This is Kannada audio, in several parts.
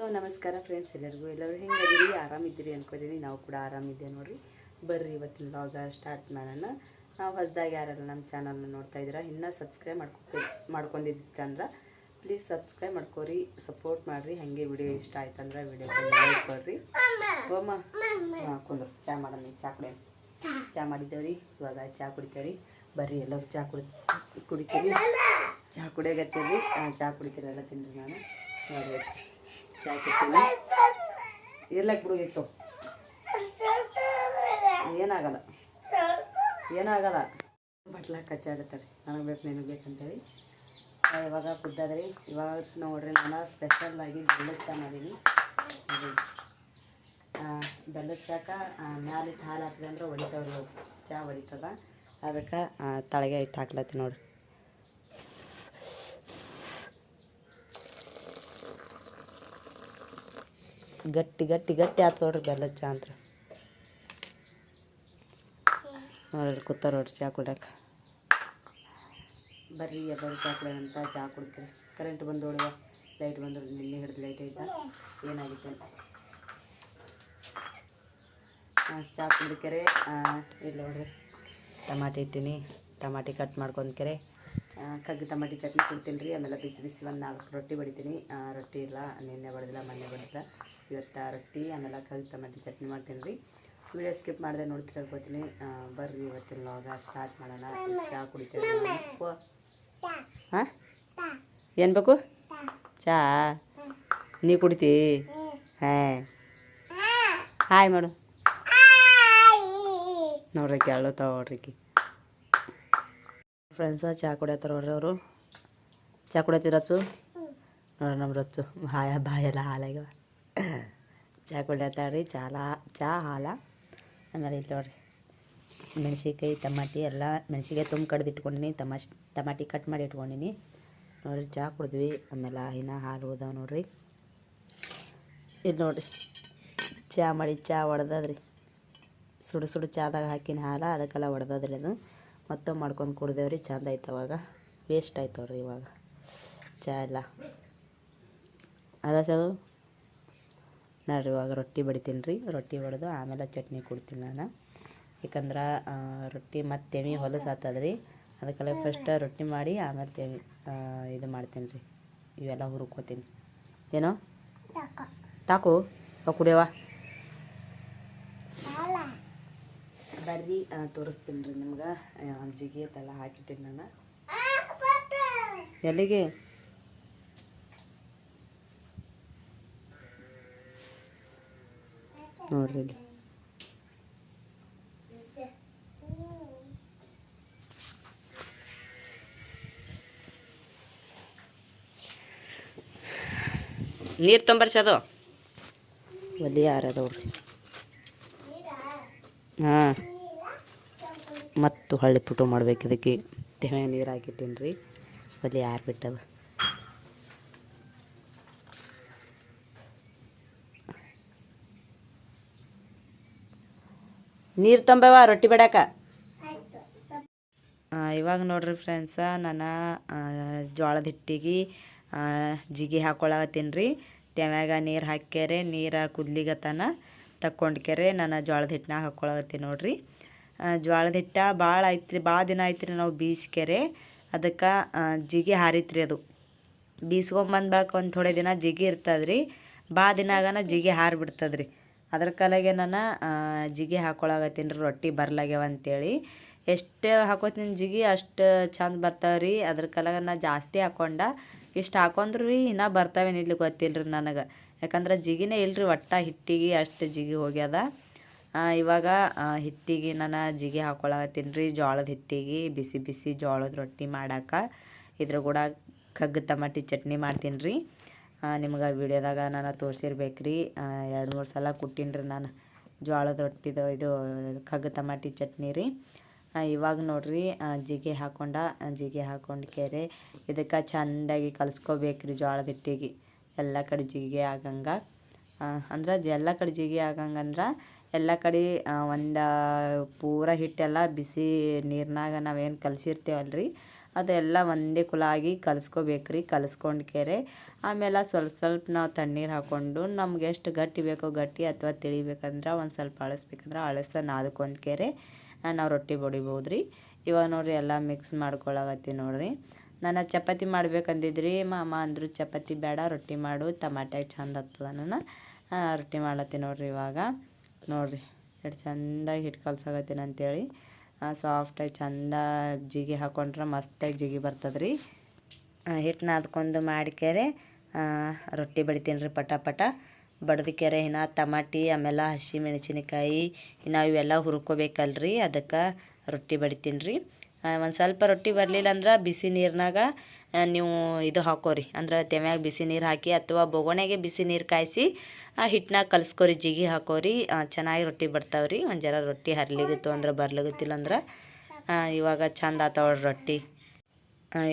ಹಲೋ ನಮಸ್ಕಾರ ಫ್ರೆಂಡ್ಸ್ ಎಲ್ಲರಿಗೂ. ಎಲ್ಲರೂ ಹೆಂಗಿದ್ದೀರಿ ಆರಾಮಿದ್ದೀರಿ ಅನ್ಕೋತೀನಿ. ನಾವು ಕೂಡ ಆರಾಮಿದ್ದೆ ನೋಡಿರಿ. ಬರ್ರಿ ಇವತ್ತಿನ ಲಾಗ ಸ್ಟಾರ್ಟ್ ಮಾಡೋಣ. ನಾವು ಹೊಸದಾಗಿ ಯಾರಲ್ಲ ನಮ್ಮ ಚಾನಲ್ನ ನೋಡ್ತಾ ಇದ್ದೀರಾ, ಇನ್ನೂ ಸಬ್ಸ್ಕ್ರೈಬ್ ಮಾಡ್ಕೊ ಮಾಡ್ಕೊಂಡಿದ್ದಂದ್ರೆ ಪ್ಲೀಸ್ ಸಬ್ಸ್ಕ್ರೈಬ್ ಮಾಡ್ಕೋರಿ ಸಪೋರ್ಟ್ ಮಾಡಿರಿ. ಹಾಗೆ ವಿಡಿಯೋ ಇಷ್ಟ ಆಯ್ತಂದ್ರೆ ವಿಡಿಯೋ ಲೈಕ್ ಓಮ್ಮ ಹಾಂ ಚಾ ಮಾಡೋಣ ಚಾ ಕುಡಿಯೋಣ. ಚಾ ಮಾಡಿದ್ದೇವ್ರಿ. ಇವಾಗ ಚಾ ಕುಡಿತೇವ್ರಿ. ಬರ್ರಿ, ಎಲ್ಲರೂ ಚಾ ಕುಡಿ ಕುಡಿತೀವಿ ಚಾ ಕುಡಿಯೋಗತ್ತೀವಿ ಚಾ ಕುಡಿತೀರಿ ಎಲ್ಲ ತಿನ್ರಿ ನಾನು. ನೋಡಿ. ಚಾ ಕೊಡ್ತೀನಿ ಇರ್ಲಕ್ಕೆ ಬಿಡು ಇತ್ತು ಏನಾಗಲ್ಲ. ಏನಾಗಲ್ಲ. ಬಟ್ಲ ಕಚ್ಚಾಡುತ್ತಾರೆ ನನಗೆ ಬೇಕು, ನಿನಗೆ ಬೇಕಂತೇಳಿ ಇವಾಗ ಕುದ್ದಾದ್ರಿ. ಇವಾಗ ನೋಡ್ರಿ, ನಾನು ಸ್ಪೆಷಲ್ ಆಗಿ ಬೆಲ್ಲದ ಚಾ ಮಾಡೀನಿ. ಬೆಲ್ಲದ ಚಾಕ ಮ್ಯಾಲಿಟ್ಟು ಹಾಲು ಹಾಕಿದೆ ಅಂದ್ರೆ ಹೊಡಿತಾವ್ರಿ ಚಹಾ ಹೊಡಿತದ ಅದಕ್ಕೆ ತಳಗೆ ಇಟ್ಟು ಹಾಕ್ಲತ್ತಿ ನೋಡ್ರಿ. ಗಟ್ಟಿ ಗಟ್ಟಿ ಗಟ್ಟಿ ಆತು ನೋಡ್ರಿ ಬೆಲ್ಲದ ಚಾ ಅಂತ ನೋಡ್ರಿ ಕೂತಾರ ನೋಡ್ರಿ ಚಾ ಕುಡಕ ಬರ್ರಿ ಎಲ್ಲರೂ ಚಾ ಕುಡಿಯೋಣಂತ ಚಾ ಕುಡ್ತೀರಿ. ಕರೆಂಟ್ ಬಂದು ಲೈಟ್ ಬಂದು ನಿನ್ನೆ ಹಿಡಿದು ಲೈಟ್ ಐತ. ಏನಾಗಿತ್ತು ಅಂತ. ಚಾ ಕುಡಿಕೆರೆ ಇಲ್ಲ ನೋಡ್ರಿ. ಟಮಾಟಿ ಇಟ್ಟಿನಿ. ಟಮಾಟಿ ಕಟ್ ಮಾಡ್ಕೊಂಡ್ಕೆರೆ ಕಗ್ಗು ಟಮಾಟಿ ಚಟ್ನಿ ಕೊಡ್ತೀನಿ ರೀ. ಆಮೇಲೆ ಬಿಸಿ ಬಿಸಿ ಒಂದು ನಾಲ್ಕು ರೊಟ್ಟಿ ಬಡಿತೀನಿ. ರೊಟ್ಟಿ ಇಲ್ಲ, ನಿನ್ನೆ ಬಡಿದಿಲ್ಲ, ಮೊನ್ನೆ ಬಡಿದಿಲ್ಲ. ಇವತ್ತು ರೊಟ್ಟಿ, ಆಮೇಲೆ ಕಗ್ಗು ಟಮಾಟಿ ಚಟ್ನಿ ಮಾಡ್ತೀನಿ ರೀ. ವಿಡಿಯೋ ಸ್ಕಿಪ್ ಮಾಡಿದೆ ನೋಡ್ತಿರ ಬರ್ತೀನಿ ಬರ್ರಿ ಇವತ್ತಿನ ಲಾಗ ಸ್ಟಾರ್ಟ್ ಮಾಡೋಣ. ಚಹಾ ಕುಡಿತೀವಿ ಹಾಂ? ಏನು ಬೇಕು? ಚಾ. ನೀ ಕುಡಿತಿ? ಹಾಂ. ಹಾಯ್ ಮಾಡು. ನೋಡ್ರಿ ಕೇಳೋ ನೋಡ್ರಿಕಿ ಫ್ರೆಂಡ್ಸ ಚಹಾ ಕುಡಿಯತ್ತಾರ ನೋಡ್ರಿ ಅವರು. ಚಹಾ ಕುಡಿಯತ್ತಿ ರಚ್ಚು ನೋಡ್ರಿ ನಮ್ಮ ರಚ್ಚು ಬಾಯ ಬಾಯೆಲ್ಲ ಹಾಲಾಗ್ಯವ. ಚಹಾ ಕುಡಿಯತ್ತಾಳ್ರಿ, ಚಾಲಾ ಚಹಾ ಹಾಲ. ಆಮೇಲೆ ಇಲ್ಲಿ ನೋಡ್ರಿ, ಮೆಣಸಿನ್ಕಾಯಿ, ಟಮಾಟಿ ಎಲ್ಲ ಮೆಣಸಿನ್ಕಾಯಿ ತುಂಬ ಕಡ್ದು ಇಟ್ಕೊಂಡಿನಿ ಟಮಾಶ್ ಟಮಾಟಿ ಕಟ್ ಮಾಡಿ ಇಟ್ಕೊಂಡಿನಿ. ನೋಡ್ರಿ ಚಹಾ ಕುಡಿದ್ವಿ. ಆಮೇಲೆ ಇನ್ನು ಹಾಲು ಉಳ್ದಾವ ನೋಡ್ರಿ. ಇಲ್ಲಿ ನೋಡ್ರಿ ಚಹಾ ಮಾಡಿ ಚಹಾ ಒಡೆದದ್ರಿ. ಸುಡು ಸುಡು ಚಹಾದಾಗ ಹಾಕಿನ ಹಾಲ, ಅದಕ್ಕೆಲ್ಲ ಒಡೆದದ್ರಿ ಅದು. ಮತ್ತೆ ಮಾಡ್ಕೊಂಡು ಕುಡ್ದೇವ್ರಿ ಚಂದ ಆಯ್ತು ಅವಾಗ. ವೇಸ್ಟ್ ಆಯ್ತವ್ರಿ ಇವಾಗ. ಚಹಾ ಎಲ್ಲ. ಅದ ಸದು ನೋಡ್ರಿ ಇವಾಗ ರೊಟ್ಟಿ ಬಡಿತೀನಿ ರೀ ರೊಟ್ಟಿ ಬಡ್ದು ಆಮೇಲೆ ಚಟ್ನಿ ಕೊಡ್ತೀನಿ ನಾನು. ಯಾಕಂದ್ರೆ ರೊಟ್ಟಿ ಮತ್ತು ತೆಮಿ ಹೊಲಸು ಆತದ್ರಿ. ಅದಕ್ಕೆಲ್ಲ ಫಸ್ಟ್ ರೊಟ್ಟಿ ಮಾಡಿ ಆಮೇಲೆ ತೆಮಿ ಇದು ಮಾಡ್ತೀನಿ ರೀ ಇವೆಲ್ಲ ಹುರ್ಕೋತೀನಿ. ಏನೋ? ತಾಕು. ಕುಡಿಯವ ಬರ್ರಿ ತೋರಿಸ್ತೀನಿ ರೀ ನಿಮ್ಗೆ. ಜಿಗಿ ತಲ ಹಾಕಿಟ್ಟಿನಿ ನಾನು. ಎಲ್ಲಿಗೆ? ನೋಡ್ರಿ ನೀರು ತೊಂಬರ್ಸದು ಒಲಿ ಯಾರದವ್ರಿ ಹಾಂ. ಮತ್ತು ಹಳ್ಳಿ ಪುಟು ಮಾಡ್ಬೇಕು. ಇದಕ್ಕೆ ತೆನೆ ನೀರು ಹಾಕಿಟ್ಟೀನಿ ರೀ. ಒಲೆ ಯಾರು ಬಿಟ್ಟದ? ನೀರು ತೊಂಬವ, ರೊಟ್ಟಿ ಬಿಡಕ ಇವಾಗ ನೋಡ್ರಿ ಫ್ರೆಂಡ್ಸ ನಾನು ಜೋಳದ ಹಿಟ್ಟಿಗೆ ಜಿಗಿ ಹಾಕೊಳಗತ್ತೀನಿ ರೀ. ತೆಮ್ಯಾಗ ನೀರು ಹಾಕ್ಯಾರೆ, ನೀರು ಕುದ್ಲಿಗತನ ತಕ್ಕೊಂಡ್ಕ್ಯಾರೆ, ನಾನು ಜೋಳದ ಹಿಟ್ಟನ್ನ ಹಾಕ್ಕೊಳಗತ್ತೀನಿ ನೋಡ್ರಿ. ಆ, ಜೋಳದ ಹಿಟ್ಟ ಭಾಳ ಐತ್ರಿ ಭಾಳ ದಿನ ಐತ್ರಿ ನಾವು ಬೀಸ್ಕೆರೆ. ಅದಕ್ಕೆ ಜಿಗಿ ಹಾರಿತ್ರಿ ಅದು. ಬೀಸ್ಕೊಂಬಂದು ಬಳಕ ಒಂದು ಥೋಡೆ ದಿನ ಜಿಗಿ ಇರ್ತದೆ ರೀ ಭಾಳ ದಿನ ಆಗನ ಜಿಗಿ ಹಾರಿಬಿಡ್ತದ್ರಿ. ಅದ್ರ ಕಲೆಗೆ ನಾನು ಜಿಗಿ ಹಾಕೊಳಗತ್ತೀನಿ ರೀ ರೊಟ್ಟಿ ಬರ್ಲಾಗ್ಯಾವ ಅಂತೇಳಿ. ಎಷ್ಟು ಹಾಕೋತೀನಿ ಜಿಗಿ ಅಷ್ಟು ಚಂದ ಬರ್ತಾವ್ರಿ. ಅದ್ರ ಕಲೆಗೆ ನಾ ಜಾಸ್ತಿ ಹಾಕೊಂಡ. ಇಷ್ಟು ಹಾಕೊಂಡ್ರು ರೀ ಇನ್ನೂ ಬರ್ತಾವೇನಿಲ್ಲ ಗೊತ್ತಿಲ್ಲ ರೀ ನನಗೆ. ಯಾಕಂದ್ರೆ ಜಿಗಿನೇ ಇಲ್ರಿ ಒಟ್ಟ ಹಿಟ್ಟಿಗೆ ಅಷ್ಟು ಜಿಗಿ ಹೋಗ್ಯದ. ಇವಾಗ ಹಿಟ್ಟಿಗೆ ನಾನು ಜಿಗಿ ಹಾಕ್ಕೊಳತ್ತೀನಿ ರೀ. ಜೋಳದ ಹಿಟ್ಟಿಗೆ ಬಿಸಿ ಬಿಸಿ ಜೋಳದ ರೊಟ್ಟಿ ಮಾಡಕ್ಕೆ ಇದ್ರ ಕೂಡ ಕಗ್ಗ ತಮಾಟಿ ಚಟ್ನಿ ಮಾಡ್ತೀನಿ ರೀ. ನಿಮ್ಗೆ ವಿಡಿಯೋದಾಗ ನಾನು ತೋರಿಸಿರ್ಬೇಕು ರೀ ಎರಡು ಮೂರು ಸಲ ಕುಟ್ಟೀನಿ ರೀ ನಾನು ಜೋಳದ ರೊಟ್ಟಿದು ಇದು ಕಗ್ಗ ತಮಾಟಿ ಚಟ್ನಿ ರೀ. ಇವಾಗ ನೋಡ್ರಿ ಜಿಗಿ ಹಾಕೊಂಡ, ಜಿಗಿ ಹಾಕೊಂಡು ಕೆರೆ ಇದಕ್ಕೆ ಚೆಂದಾಗಿ ಕಲಿಸ್ಕೋಬೇಕು ರೀ ಜೋಳದ ಹಿಟ್ಟಿಗೆ. ಎಲ್ಲ ಕಡೆ ಜಿಗೆ ಆಗಂಗೆ. ಅಂದ್ರೆ ಎಲ್ಲ ಕಡೆ ಜಿಗಿ ಆಗಂಗಂದ್ರೆ ಎಲ್ಲ ಕಡೆ ಒಂದು ಪೂರ ಹಿಟ್ಟೆಲ್ಲ ಬಿಸಿ ನೀರಿನಾಗ ನಾವೇನು ಕಲಸಿರ್ತೇವಲ್ಲ ರೀ ಅದೆಲ್ಲ ಒಂದೇ ಕುಲಾಗಿ ಕಲಿಸ್ಕೋಬೇಕ್ರಿ ಕಲಿಸ್ಕೊಂಡ್ಕೆರೆ ಆಮೇಲೆ ಸ್ವಲ್ಪ ಸ್ವಲ್ಪ ನಾವು ತಣ್ಣೀರು ಹಾಕ್ಕೊಂಡು ನಮ್ಗೆ ಎಷ್ಟು ಗಟ್ಟಿ ಬೇಕೋ ಗಟ್ಟಿ ಅಥವಾ ತಿಳಿಬೇಕಂದ್ರೆ ಒಂದು ಸ್ವಲ್ಪ ಅಳಿಸ್ಬೇಕಂದ್ರೆ ಅಳಸ ನಾದ್ಕೊಂಡ್ಕೆರೆ ನಾವು ರೊಟ್ಟಿ ಬಡಿಬೋದು ರೀ ಇವಾಗ ನೋಡಿರಿ ಎಲ್ಲ ಮಿಕ್ಸ್ ಮಾಡ್ಕೊಳಕತ್ತೀವಿ ನೋಡಿರಿ. ನಾನು ಚಪಾತಿ ಮಾಡ್ಬೇಕಂದಿದ್ರಿ, ಮಾಮ ಅಂದರು ಚಪಾತಿ ಬೇಡ, ರೊಟ್ಟಿ ಮಾಡು ಟಮಾಟೆ ಚಂದ ಆಗ್ತದ ನಾನು ರೊಟ್ಟಿ ಮಾಡ್ಲತ್ತೀನಿ ನೋಡ್ರಿ ಇವಾಗ. ನೋಡ್ರಿ, ಎಷ್ಟು ಚಂದಾಗಿ ಹಿಟ್ಟು ಕಲ್ಸಾಗತ್ತೀನಿ ಅಂತೇಳಿ. ಸಾಫ್ಟಾಗಿ ಚಂದ ಜಿಗಿ ಹಾಕೊಂಡ್ರೆ ಮಸ್ತಾಗಿ ಜಿಗಿ ಬರ್ತದೆ ರೀ ಹಿಟ್ಟು ನಾದ್ಕೊಂಡು ಮಾಡ್ಕ್ಯಾರೆ ರೊಟ್ಟಿ ಬಡಿತೀನಿ ರೀ ಪಟ ಪಟ ಬಡ್ದಕ್ಯಾರೆ ಇನ್ನು ಟಮಾಟಿ, ಆಮೇಲೆ ಹಸಿ ಮೆಣಸಿನಕಾಯಿ ಇನ್ನು ಇವೆಲ್ಲ ಹುರ್ಕೋಬೇಕಲ್ರಿ, ಅದಕ್ಕೆ ರೊಟ್ಟಿ ಬಡಿತೀನಿ ರೀ ಒಂದು ಸ್ವಲ್ಪ ರೊಟ್ಟಿ ಬರಲಿಲ್ಲ ಅಂದ್ರೆ ಬಿಸಿ ನೀರಿನಾಗ ನೀವು ಇದು ಹಾಕೋರಿ. ಅಂದ್ರೆ ತೆಮ್ಯಾಗ ಬಿಸಿ ನೀರು ಹಾಕಿ ಅಥವಾ ಬೊಗಣೆಗೆ ಬಿಸಿ ನೀರು ಕಾಯಿಸಿ, ಆ ಹಿಟ್ಟನಾಗ ಕಲಿಸ್ಕೋರಿ, ಜಿಗಿ ಹಾಕೋರಿ. ಚೆನ್ನಾಗಿ ರೊಟ್ಟಿ ಬರ್ತಾವ್ರಿ. ಒಂದು ಜರ ರೊಟ್ಟಿ ಹರ್ಲಿಗಿತ್ತು ಅಂದ್ರೆ ಬರ್ಲಿಗತ್ತಿಲ್ಲ ಅಂದ್ರೆ ಇವಾಗ ಚಂದ ಆತಾವ ರೊಟ್ಟಿ.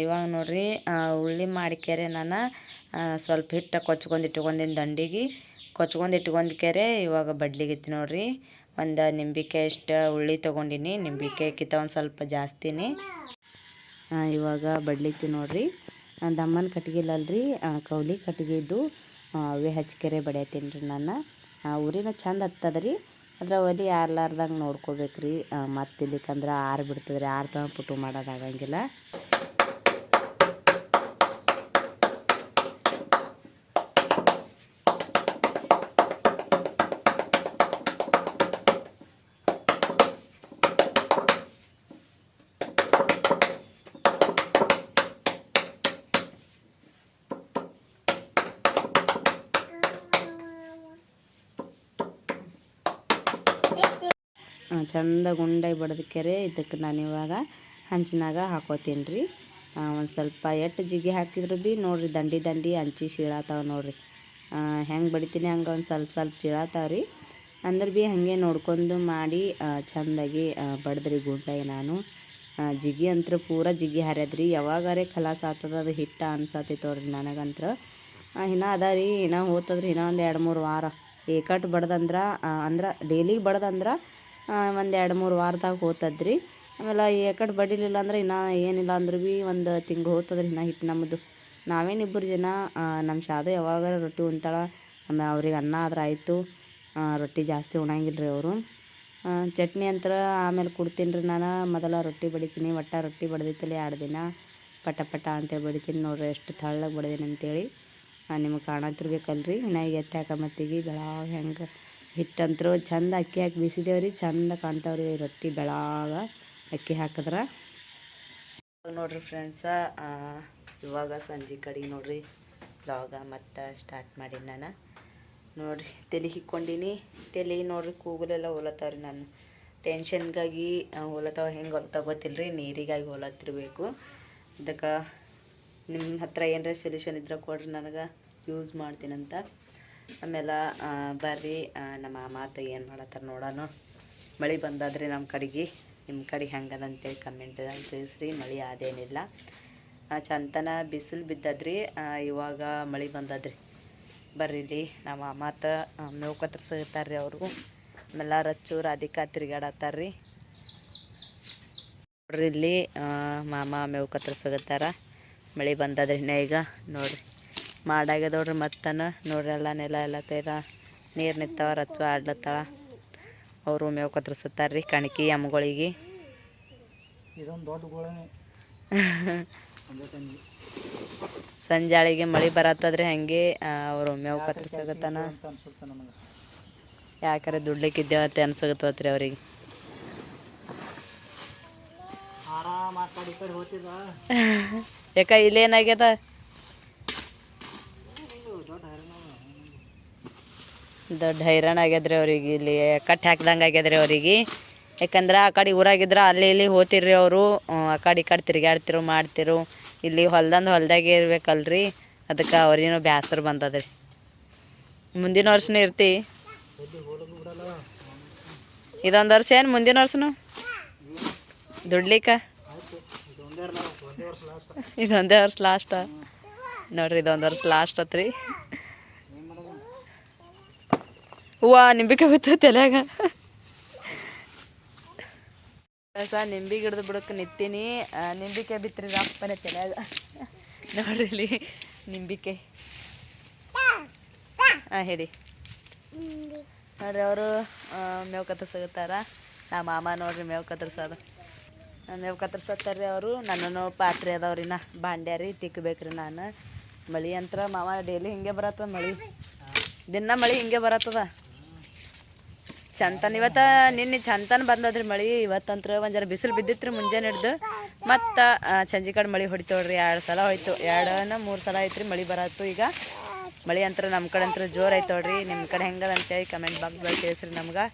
ಇವಾಗ ನೋಡ್ರಿ ಉಳ್ಳಿ ಉಳ್ಳಿ ಮಾಡ್ಕ್ಯಾರೆ ನಾನು ಸ್ವಲ್ಪ ಹಿಟ್ಟು ಕೊಚ್ಕೊಂಡು ಇಟ್ಕೊಂಡಿನಿ ದಂಡಿಗೆ. ಕೊಚ್ಕೊಂಡು ಕೆರೆ ಇವಾಗ ಬಡ್ಲಿಗಿತ್ತು ನೋಡ್ರಿ. ಒಂದು ನಿಂಬಿಕಾಯಿ ಅಷ್ಟು ಉಳ್ಳಿ ತೊಗೊಂಡಿನಿ. ನಿಂಬಿಕಾಯಿಕ್ಕಿಂತ ಒಂದು ಸ್ವಲ್ಪ ಜಾಸ್ತಿನೇ. ಇವಾಗ ಬಡ್ಲಿತ್ತಿ ನೋಡ್ರಿ. ದಮ್ಮನ ಕಟ್ಗೆ ಇಲ್ಲಲ್ರಿ ಕೌಲಿ ಕಟ್ಗೆ ಇದ್ದು ಅವೇ ಹಚ್ಕೆರೆ ಬಡಿಯತ್ತೀನಿ ರೀ ನಾನು ಆ, ಉರಿನೂ ಚಂದ ಹತ್ತದ ರೀ ಅದ್ರ ಒಲಿ ಆರ್ಲಾರ್ದಂಗೆ ನೋಡ್ಕೋಬೇಕ್ರಿ. ಮತ್ತು ಇಲ್ಲಿಕಂದ್ರೆ ಆರು ಬಿಡ್ತದೆ ರೀ ಆರು ತನಕ ಪುಟ್ಟು ಮಾಡೋದಾಗಂಗಿಲ್ಲ ಚಂದ ಗುಂಡಾಗಿ ಬಡ್ದಕ್ಕೆರೆ ಇದಕ್ಕೆ ನಾನು ಇವಾಗ ಹಂಚಿನಾಗ ಹಾಕೋತೀನಿ ರೀ ಒಂದು ಸ್ವಲ್ಪ ಎಟ್ಟು ಜಿಗಿ ಹಾಕಿದ್ರು ಭೀ ನೋಡಿರಿ ದಂಡಿ ದಂಡಿ ಹಂಚಿ ಶೀಳಾತಾವ ನೋಡಿರಿ. ಹೆಂಗೆ ಬಡಿತೀನಿ ಹಂಗೆ ಒಂದು ಸ್ವಲ್ಪ ಸ್ವಲ್ಪ ಚೀಳಾತಾವ ರೀ ಅಂದ್ರೆ ಭೀ ಹಾಗೆ ನೋಡ್ಕೊಂಡು ಮಾಡಿ ಚಂದಾಗಿ ಬಡ್ದ್ರಿ ಗುಂಡಾಗಿ ನಾನು. ಜಿಗಿ ಅಂತ್ರ ಪೂರ ಜಿಗಿ ಹರ್ಯದ್ರಿ. ಯಾವಾಗಾರೆ ಖಲಾಸ್ ಆತದ ಅದು ಹಿಟ್ಟ ಅನ್ಸತ್ತೈತೆ ನೋಡ್ರಿ ನನಗಂತ್ರ. ಇನ್ನೂ ಅದ ರೀ ಇನ್ನ ಹೋತದ್ರಿ ಇನ್ನೂ ಒಂದು ಎರಡು ಮೂರು ವಾರ. ಏಕಟ್ ಬಡ್ದಂದ್ರೆ ಅಂದ್ರೆ ಡೈಲಿ ಬಡ್ದಂದ್ರೆ ಒಂದು ಎರಡು ಮೂರು ವಾರದಾಗ ಹೋತದ್ರಿ. ಆಮೇಲೆ ಯಾಕಡೆ ಬಡಿಲಿಲ್ಲ ಅಂದ್ರೆ ಇನ್ನೂ ಏನಿಲ್ಲ ಅಂದ್ರೆ ಭೀ ಒಂದು ತಿಂಗಳು ಹೋಗ್ತದ್ರಿ ಇನ್ನೂ ಹಿಟ್ಟು ನಮ್ಮದು ನಾವೇನಿಬ್ಬರು ಜನ ನಮ್ಮ ಶಾದು ಯಾವಾಗಾರ ರೊಟ್ಟಿ ಉಣ್ತಾಳೆ ಆಮೇಲೆ ಅವ್ರಿಗೆ ಅನ್ನ ಆದ್ರೆ ಆಯಿತು. ರೊಟ್ಟಿ ಜಾಸ್ತಿ ಉಣಂಗಿಲ್ಲ ರೀ ಅವರು ಚಟ್ನಿ ಅಂತರ ಆಮೇಲೆ ಕೊಡ್ತೀನಿ ರೀ ನಾನು, ಮೊದಲ ರೊಟ್ಟಿ ಬಡಿತೀನಿ, ಒಟ್ಟ ರೊಟ್ಟಿ ಬಡ್ದಿತ್ತಲ್ಲ ಎರಡು ದಿನ. ಪಟ ಪಟ ಅಂತೇಳಿ ಬಡಿತೀನಿ ನೋಡ್ರಿ, ಎಷ್ಟು ತಳ್ಳಗೆ ಬಡ್ದೀನಿ ಅಂತೇಳಿ. ನಿಮಗೆ ಕಾಣತ್ತಿರ್ಬೇಕಲ್ರಿ ಇನ್ನು ಈಗ ಎತ್ತಾಕ ಮತ್ತಿಗೆ ಬೆಳಗ್ಗೆ ಹೆಂಗೆ ಹಿಟ್ಟಂತರೂ ಚಂದ ಅಕ್ಕಿ ಹಾಕಿ ಬಿಸಿದೇವ್ರಿ ಚಂದ ಕಾಣ್ತಾವ್ರಿ ರೊಟ್ಟಿ ಬೆಳಾಗ ಅಕ್ಕಿ ಹಾಕಿದ್ರೆ. ನೋಡ್ರಿ ಫ್ರೆಂಡ್ಸ ಇವಾಗ ಸಂಜೆ ಕಡೆಗೆ ನೋಡ್ರಿ ಬ್ಲಾಗ ಮತ್ತು ಸ್ಟಾರ್ಟ್ ಮಾಡೀನಿ ನಾನು. ನೋಡ್ರಿ, ತಲೆ ಹಿಕ್ಕೊಂಡಿನಿ. ತಲೆ ನೋಡ್ರಿ ಕೂಗಲೆಲ್ಲ ಹೋಲತ್ತಾವ್ರಿ ನಾನು. ಟೆನ್ಷನ್ಗಾಗಿ ಹೋಲತ್ತಾವ ಹೆಂಗೆ ಹೊಲತಾವ ಗೊತ್ತಿಲ್ಲ ರೀ ನೀರಿಗಾಗಿ ಹೋಲತ್ತಿರಬೇಕು. ಅದಕ್ಕೆ ನಿಮ್ಮ ಹತ್ರ ಏನರ ಸೊಲ್ಯೂಷನ್ ಇದ್ರೆ ಕೊಡ್ರಿ ನನಗೆ ಯೂಸ್ ಮಾಡ್ತೀನಂತ. ಆಮೇಲೆ ಬರ್ರಿ ನಮ್ಮ ಮಾತು ಏನು ಮಾಡತ್ತಾರ ನೋಡೋಣ. ಮಳೆ ಬಂದಾದ್ರಿ ನಮ್ಮ ಕಡೆಗೆ ನಿಮ್ಮ ಕಡೆ ಹೆಂಗದ ಅಂತೇಳಿ ಕಮೆಂಟ್ದಾಗ ತಿಳಿಸ್ರಿ. ಮಳೆ ಅದೇನಿಲ್ಲ. ಚಂತನ ಬಿಸಿಲು ಬಿದ್ದದ್ರಿ ಇವಾಗ ಮಳೆ ಬಂದದ್ರಿ. ಬರ್ರಿ ನಮ್ಮ ಮಾತ ಮೇವು ಸಿಗ್ತಾರ್ರಿ ಅವರು. ಆಮೇಲೆ ರಚ್ಚು ರಾಧಿಕಾ ತಿರ್ಗಾಡತ್ತಾರ್ರಿ. ನೋಡ್ರಿ ಇಲ್ಲಿ ಮಾಮ ಮೇವು ಸಿಗುತ್ತಾರ ಮಳೆ ಬಂದದ್ರಿ ಈಗ, ನೋಡ್ರಿ. ಮಾಡಾಗ್ಯದ ನೋಡ್ರಿ ಮತ್ತನ. ನೋಡ್ರಿ ಎಲ್ಲ ನೆಲ ಎಲ್ಲ ತೈದ ನೀರು ನಿಂತವ ರಚ್ಚು ಆಡ್ಲತ್ತಾಳ. ಅವರು ಮೇವು ಕತ್ತರಿಸುತ್ತಾರ್ರಿ ಕಣಕಿ ಎಮ್ಗಳಿಗೆ ಸಂಜಾಳಿಗೆ ಮಳೆ ಬರತ್ತದ್ರಿ ಹಂಗೆ ಅವರು ಮೇವು ಕತ್ತರಿಸಗತ್ತಾನ ಯಾಕಾರೆ ದುಡ್ಲಿಕ್ಕಿದ್ದೇವ ಅಂತ ದುಡ್ಲಿಕ್ಕಿದ್ದೇವತ್ತೆ ಅವ್ರಿಗೆ. ಯಾಕ ಇಲ್ಲೇನಾಗ್ಯದ ದೊಡ್ಡ ಹೈರಾಣ ದೊಡ್ಡ ಹೈರಾಣ ಆಗ್ಯದ್ರಿ ಅವ್ರಿಗೆ ಇಲ್ಲಿ ಕಟ್ ಹಾಕ್ದಂಗೆ ಆಗ್ಯದ್ರಿ ಅವ್ರಿಗೆ. ಯಾಕಂದ್ರೆ ಆ ಕಡೆ ಊರಾಗಿದ್ರೆ ಅಲ್ಲಿ ಇಲ್ಲಿ ಹೋತಿರ್ರಿ ಅವರು, ಆ ಕಡೆ ಈ ಕಡೆ ತಿರ್ಗಾಡ್ತಿರು ಮಾಡ್ತಿರು. ಇಲ್ಲಿ ಹೊಲ್ದಂದು ಹೊಲ್ದಾಗೆ ಇರ್ಬೇಕಲ್ರಿ, ಅದಕ್ಕೆ ಅವ್ರಿಗೂ ಬ್ಯಾಸರ್ ಬಂದದ್ರಿ. ಮುಂದಿನ ವರ್ಷನೂ ಇರ್ತಿ. ಇದೊಂದು ವರ್ಷ ಏನು ಮುಂದಿನ ವರ್ಷನು? ದುಡ್ಲಿಕ್ಕ? ಇದೊಂದೇ ವರ್ಷ ಲಾಸ್ಟ. ನೋಡ್ರಿ, ಇದೊಂದು ವರ್ಷ ಲಾಸ್ಟ್ ಅತ್ರಿ ಹೂವ ನಿಂಬಿಕೆ ಬಿತ್ತು ತಲೆಯಾಗ. ಸ ನಿಂಬಿ ಗಿಡದ ಬಿಡಕ್ಕೆ ನಿಂತೀನಿ ನಿಂಬಿಕೆ ನಿಂಬಿಕಾಯಿ ಬಿತ್ತರಿ ಅಪ್ಪನ ತಲೆಯಾಗ. ನೋಡ್ರಿ ನಿಂಬಿಕೆ. ನಿಂಬಿಕಾಯಿ ಹಾಂ ಹೇಳಿ. ನೋಡ್ರಿ ಅವರು ಮೇವು ಕತ್ತರ್ಸಾಗತ್ತಾರ ನಾ ಮಾಮ ನೋಡ್ರಿ ಮೇವು ಕತ್ತರ್ಸೋದು. ಮೇವು ಕತ್ತರ್ಸತ್ತಾರ್ರಿ ಅವರು. ನನ್ನನ್ನು ಪಾತ್ರೆ ಅದಾವ್ರಿ ನಾ. ಬಾಂಡ್ಯಾರಿ ತಿಕ್ಕಬೇಕ್ರಿ ನಾನು. ಮಳಿ ಅಂತ ಮಾಮ ಡೈಲಿ ಹಿಂಗೆ ಬರತ್ತದ ಮಳಿ. ದಿನ ಮಳಿ ಹಿಂಗೆ ಬರತ್ತದ. ಚಂತನ್. ಇವತ್ತ ನಿನ್ನೆ ಚಂತನ ಬಂದದ್ರಿ ಮಳಿ. ಇವತ್ತಂತ್ರ ಒಂದು ಜನ ಬಿಸಿಲು ಬಿದ್ದಿತ್ರಿ ಮುಂಜಾನೆ ಹಿಡ್ದು. ಮತ್ತು ಸಂಜೆ ಕಡೆ ಮಳಿ ಹೊಡಿತೋಡ್ರಿ ಎರಡು ಸಲ ಹೋಯ್ತು. ಎರಡನ ಮೂರು ಸಲ ಐತ್ರಿ ಮಳಿ ಬರತ್ತು ಈಗ. ಮಳಿ ಅಂತ್ರ ನಮ್ಮ ಕಡೆ ಅಂತ್ರ ಜೋರ್ ನೋಡ್ರಿ ನಿಮ್ಮ ಕಡೆ ಹೆಂಗದ ಅಂತೇಳಿ ಕಮೆಂಟ್ ಬಾಕ್ಸ್ ಬಳಿ ತಿಳಿಸ್ರಿ ನಮ್ಗೆ.